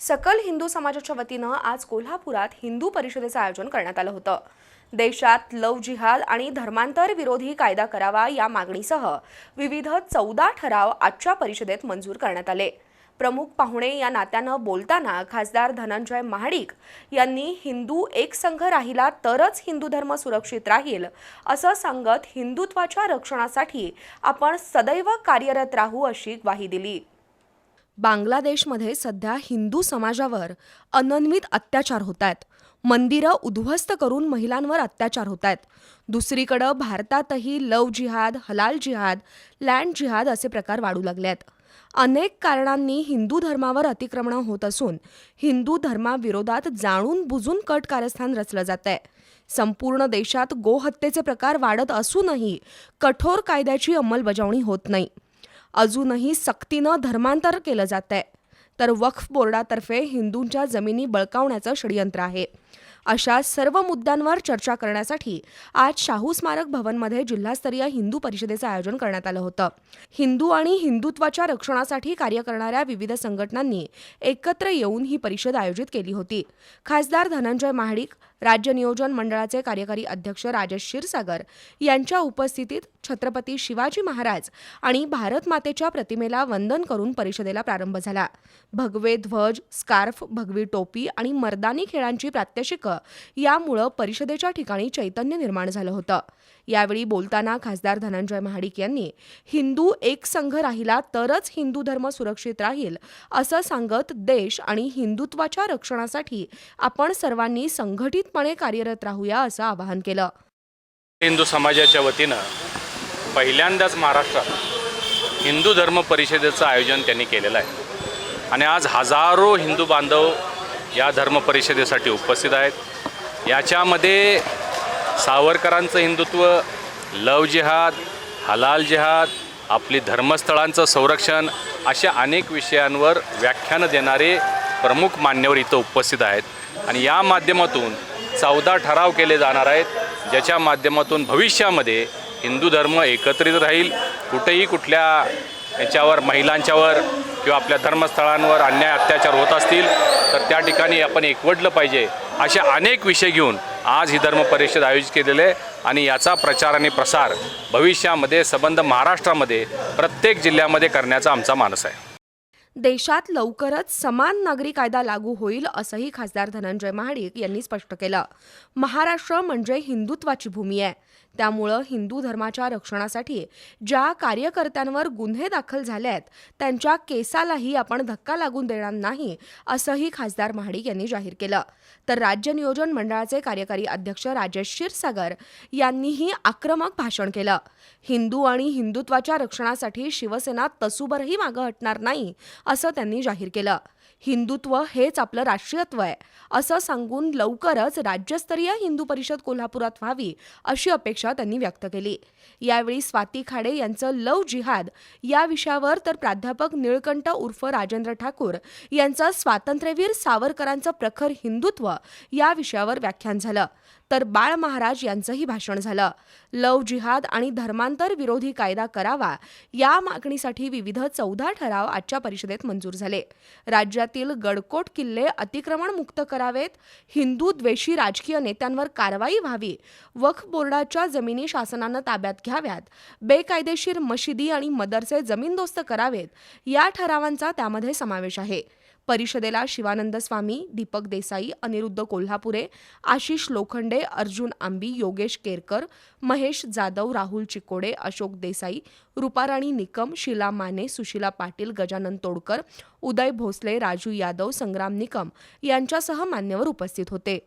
सकल हिंदू समाजाच्या वतीनं आज कोल्हापुरात हिंदू परिषदेचं आयोजन करण्यात आलं होतं. देशात लव जिहाद आणि धर्मांतर विरोधी कायदा करावा या मागणीसह विविध चौदा ठराव आजच्या परिषदेत मंजूर करण्यात आले. प्रमुख पाहुणे या नात्यानं बोलताना खासदार धनंजय महाडिक यांनी हिंदू एकसंघ राहिला तरच हिंदू धर्म सुरक्षित राहील असं सांगत हिंदुत्वाच्या रक्षणासाठी आपण सदैव कार्यरत राहू अशी ग्वाही दिली. बांगलादेशमध्ये सध्या हिंदू समाजावर अनन्वित अत्याचार होत आहेत मंदिरं उद्ध्वस्त करून महिलांवर अत्याचार होत आहेत दुसरीकडं भारतातही लव जिहाद हलाल जिहाद लँड जिहाद असे प्रकार वाढू लागले आहेत अनेक कारणांनी हिंदू धर्मावर अतिक्रमणं होत असून हिंदू धर्माविरोधात जाणून बुजून कट कारस्थान रचलं जात आहे संपूर्ण देशात गोहत्येचे प्रकार वाढत असूनही कठोर कायद्याची अंमलबजावणी होत नाही. अजूनही सक्तीनं धर्मांतर केलं जात आहे तर वक्फ बोर्डातर्फे हिंदूंच्या जमिनी बळकावण्याचं षडयंत्र आहे. अशा सर्व मुद्द्यांवर चर्चा करण्यासाठी आज शाहू स्मारक भवनमध्ये जिल्हास्तरीय हिंदू परिषदेचं आयोजन करण्यात आलं होतं. हिंदू आणि हिंदुत्वाच्या रक्षणासाठी कार्य करणाऱ्या विविध संघटनांनी एकत्र येऊन ही परिषद आयोजित केली होती. खासदार धनंजय महाडिक राज्य नियोजन मंडळाचे कार्यकारी अध्यक्ष राजेश क्षीरसागर यांच्या उपस्थितीत छत्रपती शिवाजी महाराज आणि भारत मातेच्या प्रतिमेला वंदन करून परिषदेला प्रारंभ झाला. भगवे ध्वज स्कार्फ भगवी टोपी आणि मर्दानी खेळांची प्रात्यक्षिकं यामुळं परिषदेच्या ठिकाणी चैतन्य निर्माण झालं होतं. यावेळी बोलताना खासदार धनंजय महाडिक यांनी हिंदू एक संघ राहिला तरच हिंदू धर्म सुरक्षित राहील असं सांगत देश आणि हिंदुत्वाच्या रक्षणासाठी आपण सर्वांनी संघटितपणे कार्यरत राहूया असं आवाहन केलं. हिंदू समाजाच्या वतीनं पहिल्यांदाच महाराष्ट्रात हिंदू धर्म परिषदेचं आयोजन त्यांनी केलेलं आहे. आणि आज हजारो हिंदू बांधव या धर्म परिषदेसाठी उपस्थित आहेत. याच्यामध्ये सावरकरांचं हिंदुत्व लव जिहाद हलाल जिहाद आपली धर्मस्थळांचं संरक्षण अशा अनेक विषयांवर व्याख्यानं देणारे प्रमुख मान्यवर इथं उपस्थित आहेत. आणि या माध्यमातून चौदा ठराव केले जाणार आहेत ज्याच्या माध्यमातून भविष्यामध्ये हिंदू धर्म एकत्रित राहील. कुठेही कुठल्या याच्यावर महिलांच्यावर किंवा आपल्या धर्मस्थळांवर अन्याय अत्याचार होत असतील तर त्या ठिकाणी आपण एकवटलं पाहिजे. असे अनेक विषय घेऊन आज ही धर्म परिषद आयोजित केलेली आहे आणि याचा प्रचार आणि प्रसार भविष्यामध्ये संबंध महाराष्ट्रामध्ये प्रत्येक जिल्ह्यामध्ये करण्याचा आमचा मानस आहे. देशात लवकरच समान नागरी कायदा लागू होईल असंही खासदार धनंजय महाडिक यांनी स्पष्ट केलं. महाराष्ट्र म्हणजे हिंदुत्वाची भूमी आहे. त्यामुळं हिंदू धर्माच्या रक्षणासाठी ज्या कार्यकर्त्यांवर गुन्हे दाखल झाले आहेत त्यांच्या केसालाही आपण धक्का लागून देणार नाही असंही खासदार महाडिक यांनी जाहीर केलं. तर राज्य नियोजन मंडळाचे कार्यकारी अध्यक्ष राजेश क्षीरसागर यांनीही आक्रमक भाषण केलं. हिंदू आणि हिंदुत्वाच्या रक्षणासाठी शिवसेना तसूबरही मागं हटणार नाही असं त्यांनी जाहीर केलं. हिंदुत्व हेच आपलं राष्ट्रीयत्व आहे. असं सांगून लवकरच राज्यस्तरीय हिंदू परिषद कोल्हापुरात व्हावी अशी अपेक्षा त्यांनी व्यक्त केली. यावेळी स्वाती खाडे यांचं लव जिहाद या विषयावर तर प्राध्यापक निळकंठ उर्फ राजेंद्र ठाकूर यांचं स्वातंत्र्यवीर सावरकरांचं प्रखर हिंदुत्व या विषयावर व्याख्यान झालं. तर बाळ महाराज यांचंही भाषण झालं. लव जिहाद आणि धर्मांतर विरोधी कायदा करावा या मागणीसाठी विविध चौदा ठराव आजच्या परिषदेत मंजूर झाले. राज्यातील गडकोट किल्ले अतिक्रमण मुक्त करावेत. हिंदू द्वेषी राजकीय नेत्यांवर कारवाई व्हावी. वक्फ बोर्डाच्या जमिनी शासनानं ताब्यात घ्याव्यात. बेकायदेशीर मशिदी आणि मदरसे जमीनदोस्त करावेत. या ठरावांचा त्यामध्ये समावेश आहे. परिषदेला शिवानंद स्वामी दीपक देसाई अनिरुद्ध कोल्हापुरे आशिष लोखंडे अर्जुन आंबी योगेश केरकर महेश जाधव राहुल चिकोडे अशोक देसाई रुपाराणी निकम शीला माने सुशीला पाटील गजानन तोडकर उदय भोसले राजू यादव संग्राम निकम यांच्यासह मान्यवर उपस्थित होते.